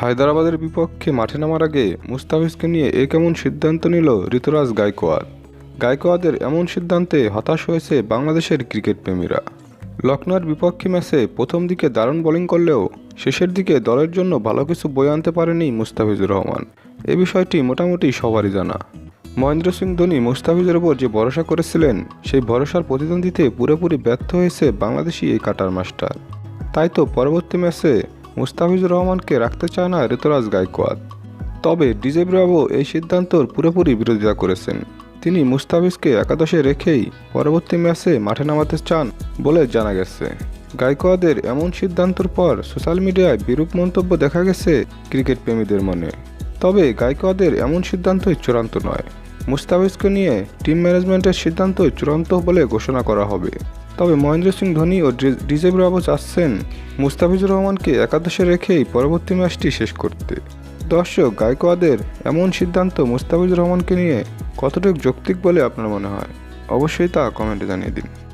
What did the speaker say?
হায়দরাবাদের বিপক্ষে মাঠে নামার আগে মুস্তাফিজকে নিয়ে এ কেমন সিদ্ধান্ত নিল ঋতুরাজ গায়কোয়াদ গায়কোয়াদের এমন সিদ্ধান্তে হতাশ হয়েছে বাংলাদেশের ক্রিকেট প্রেমীরা লখনৌর বিপক্ষে ম্যাচে প্রথম দিকে দারুণ বোলিং করলেও শেষের দিকে দলের জন্য ভালো কিছু বয়ে আনতে পারেনি মুস্তাফিজুর রহমান। এ বিষয়টি মোটামুটি সবারই জানা। মহেন্দ্র সিং ধোনি মুস্তাফিজের ওপর যে ভরসা করেছিলেন, সেই ভরসার প্রতিদ্বন্দ্বিতে পুরোপুরি ব্যর্থ হয়েছে বাংলাদেশি এই কাটার মাস্টার। তাই তো পরবর্তী ম্যাচে মুস্তাফিজুর রহমানকে রাখতে চায় না ঋতুরাজ গায়কোয়াদ তবে ডিজে ব্রাভো এই সিদ্ধান্তর পুরোপুরি বিরোধিতা করেছেন। তিনি মুস্তাফিজকে একাদশে রেখেই পরবর্তী ম্যাচে মাঠে নামাতে চান বলে জানা গেছে। গায়কোয়াদের এমন সিদ্ধান্তর পর সোশ্যাল মিডিয়ায় বিরূপ মন্তব্য দেখা গেছে ক্রিকেট প্রেমীদের মনে। তবে গায়কোয়াদের এমন সিদ্ধান্তই চূড়ান্ত নয়। মুস্তাফিজকে নিয়ে টিম ম্যানেজমেন্টের সিদ্ধান্তই চূড়ান্ত বলে ঘোষণা করা হবে। তবে মহেন্দ্র সিং ধোনি ও ডিজে ব্রাভো চাচ্ছেন মুস্তাফিজুর রহমানকে একাদশে রেখেই পরবর্তী ম্যাচটি শেষ করতে। দর্শক, গায়কোয়াদের এমন সিদ্ধান্ত মুস্তাফিজুর রহমানকে নিয়ে কতটুকু যৌক্তিক বলে আপনার মনে হয়? অবশ্যই তা কমেন্টে জানিয়ে দিন।